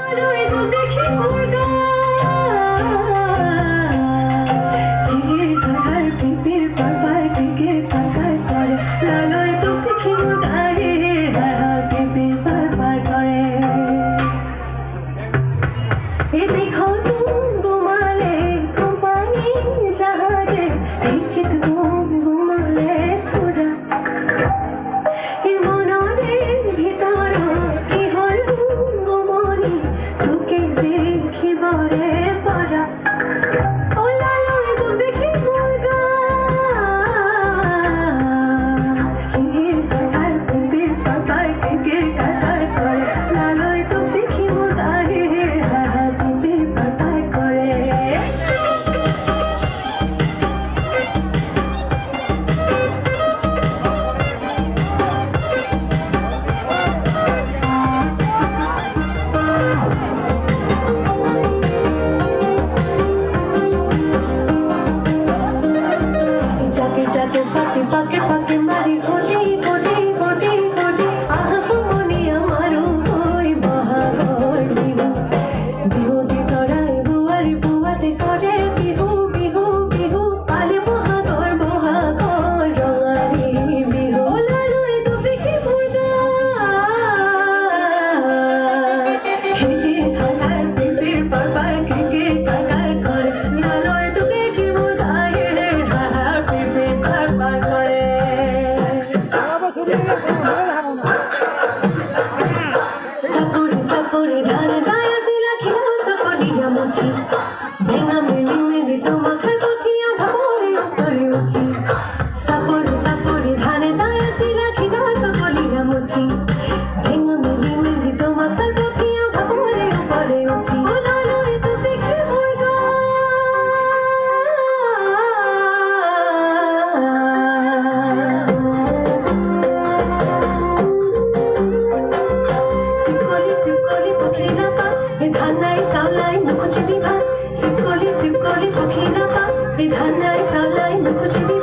I don't Hallo, ich bin der Kippur. দেখিব রে Ya te falta impacto. তোমাকে ঠকিলাকা বিধানাই সালাই নখুচি বিধা সিপকলি সিপকলি ঠকিলাকা বিধানাই সালাই নখুচি বিধা